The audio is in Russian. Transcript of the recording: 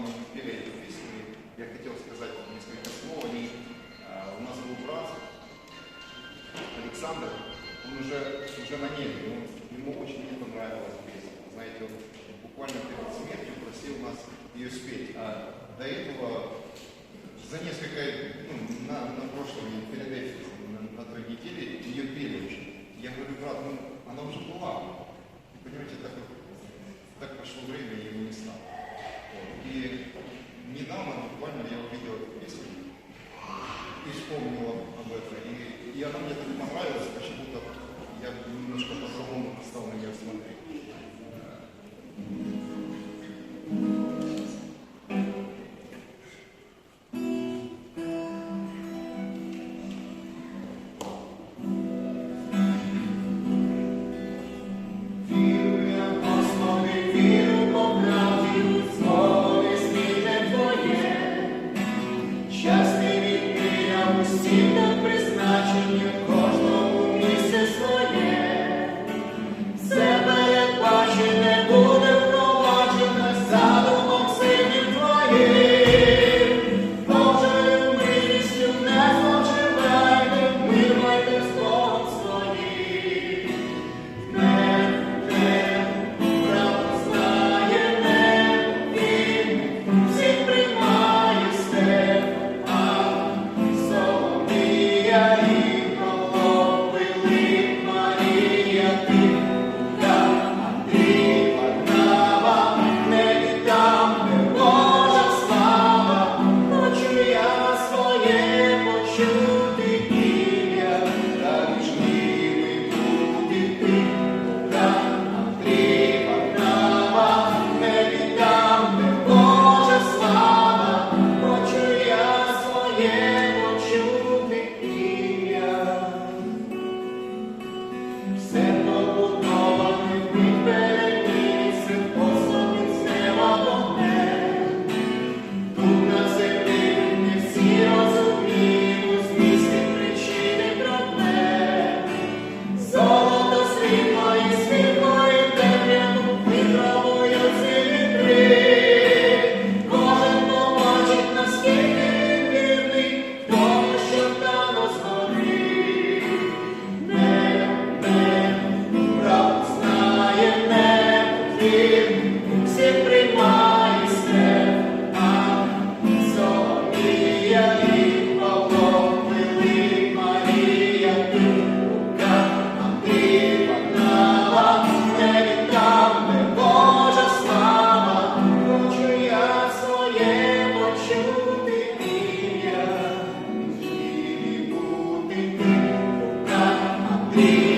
мы не эту песню, я хотел сказать несколько слов. Они, а, у нас был брат Александр, он уже, уже на небе, но ему очень не понравилась песня. Знаете, он буквально перед смертью просил нас ее спеть. А до этого за несколько, ну, на, на прошлом, перед этим, на, на той неделе ее пели уже. Я говорю, брат, ну, она уже была. Понимаете, так, так прошло время, и его не стало. you día be